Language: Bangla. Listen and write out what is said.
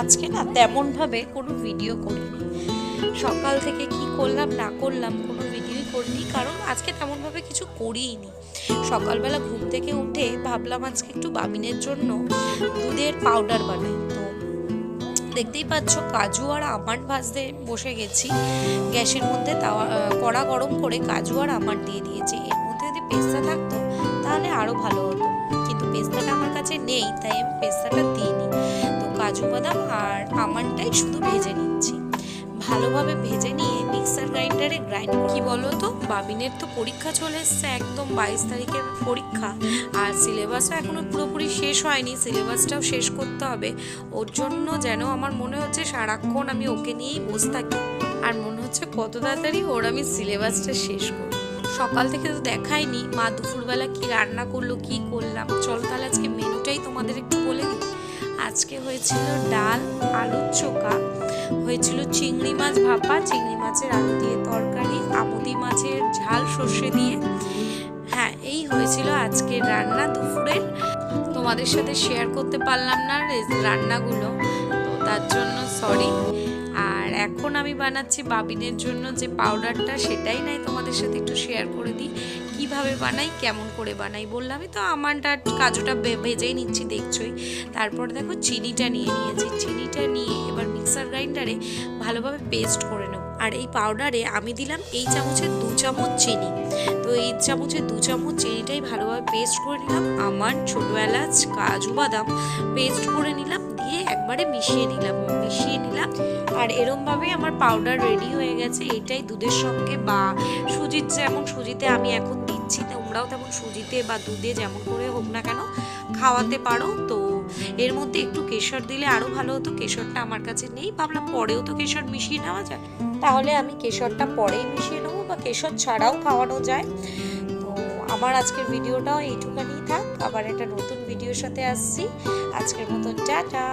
আজকে না তেমনভাবে কোনো ভিডিও করিনি। সকাল থেকে কি করলাম, না করলাম কোনো ভিডিওই করিনি, কারণ আজকে তেমনভাবে কিছু করিনি সকালবেলা ঘুম থেকে উঠে ভাবলাম আজকে একটু বাবিনের জন্য দুধের পাউডার বানাই। তো দেখতেই পাচ্ছ, কাজু আর আমন্ড ভাজতে বসে গেছি। গ্যাসের মধ্যে তাওয়া কড়া গরম করে কাজু আর আমন্ড দিয়ে দিয়েছি। এর মধ্যে যদি পেস্তা থাকতো, তাহলে আরও ভালো হতো। কিন্তু পেস্তাটা আমার কাছে নেই, তাই আমি পেস্তাটা দিইনি। কাজু বাদাম আর আমন্ডটাই শুধু ভেজে নিচ্ছি। ভালোভাবে ভেজে নিয়ে মিক্সার গ্রাইন্ডারে গ্রাইন্ড কি বলো তো? বাবিনের তো পরীক্ষা চলে এসছে, একদম বাইশ তারিখের পরীক্ষা। আর সিলেবাসও এখনও পুরোপুরি শেষ হয়নি, সিলেবাসটাও শেষ করতে হবে। ওর জন্য যেন আমার মনে হচ্ছে সারাক্ষণ আমি ওকে নিয়েই বসে থাকি। আর মনে হচ্ছে কত তাড়াতাড়ি ওর আমি সিলেবাসটা শেষ করব সকাল থেকে তো দেখাইনি, মা দুপুরবেলা কি রান্না করল, কি করলাম। চলো তাহলে আজকে মেনুটাই তোমাদের একটু বলে দিই। আজকে হয়েছিল ডাল, আলুর চোখা। হয়েছিল চিংড়ি মাছ ভাপা, চিংড়ি মাছের আলু দিয়ে তরকারি, আমুদি মাছের ঝাল সর্ষে দিয়ে। হ্যাঁ এই হয়েছিল আজকের রান্না দুপুরের তোমাদের সাথে শেয়ার করতে পারলাম না রান্নাগুলো। তো তার জন্য সরি এখন আমি বানাচ্ছি বাবিনের জন্য যে পাউডারটা সেটাই নাই তোমাদের সাথে একটু শেয়ার করে দিই। কীভাবে বানাই, কেমন করে বানাই বললামই তো আমারটা কাজুটা ভেজেই নিচ্ছি, দেখছোই। তারপর দেখো চিনিটা নিয়ে নিয়েছি। চিনিটা নিয়ে এবার মিক্সার গ্রাইন্ডারে ভালোভাবে পেস্ট করে নেব। আর এই পাউডারে আমি দিলাম এই চামচের দু চামচ চিনি। তো এই চামচের দু চামচ চিনিটাই ভালোভাবে পেস্ট করে নিলাম। আমার ছোটো এলাচ কাজু বাদাম পেস্ট করে নিলাম। একবারে মিশিয়ে নিলাম মিশিয়ে নিলাম। আর এরমভাবে আমার পাউডার রেডি হয়ে গেছে। এটাই দুধের সঙ্গে বা সুজির যেমন সুজিতে আমি এখন দিচ্ছি, তোমরাও তেমন সুজিতে বা দুধে যেমন করে হোক না কেন খাওয়াতে পারো। তো এর মধ্যে একটু কেশর দিলে আরও ভালো হতো। কেশরটা আমার কাছে নেই। ভাবলাম পরেও তো কেশর মিশিয়ে নেওয়া যায় তাহলে আমি কেশরটা পরেই মিশিয়ে নেব বা কেশর ছাড়াও খাওয়ানো যায়। তো আমার আজকের ভিডিওটাও এইটুখানি থাক। আবার একটা নতুন ভিডিওর সাথে আসছি। আজকের মতন, টাটা।